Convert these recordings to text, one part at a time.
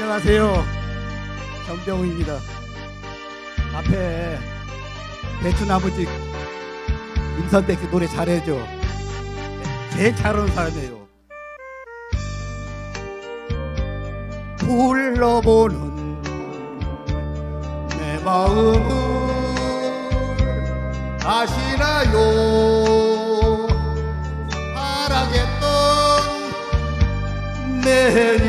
안녕하세요. 정병우입니다. 앞에 배추나무집 임선택 씨 노래 잘해줘. 제일 잘하는 사람이에요. 불러보는 내 마음을 아시나요? 사랑했던 내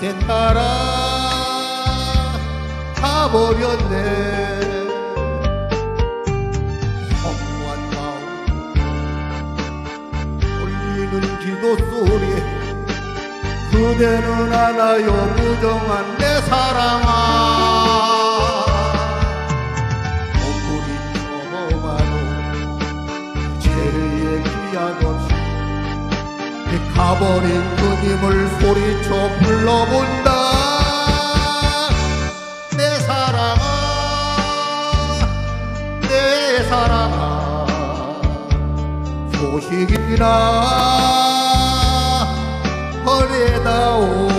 절대 따라 가버렸네. 허무한 마음. 울리는 기도 소리에 그대는 알아요. 무정한 내 사랑아. 몸부림 넘어가도 죄의 기약 없이 가버린 그님을 소리쳐 불러본다. 내 사랑아 내 사랑아 소식이나 허래다오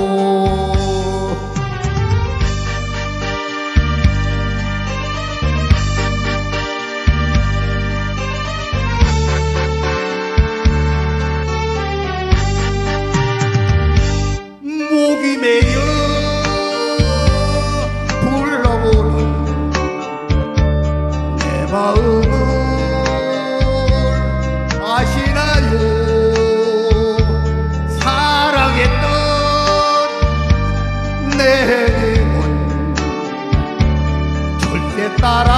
따라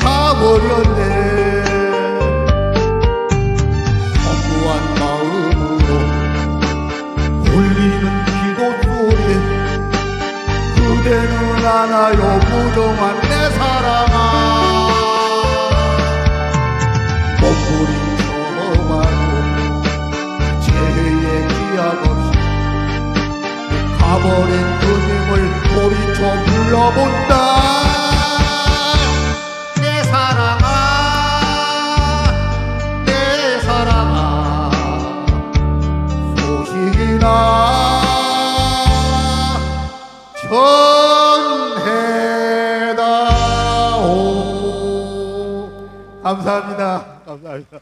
가버렸네. 허무한 마음으로 울리는 기도 소리 그대는 알아요. 무정한 내 사랑아 가버린 그님을 소리쳐 불러본다. 내 사랑아 내 사랑아 소식이나 전해다오. 감사합니다. 감사합니다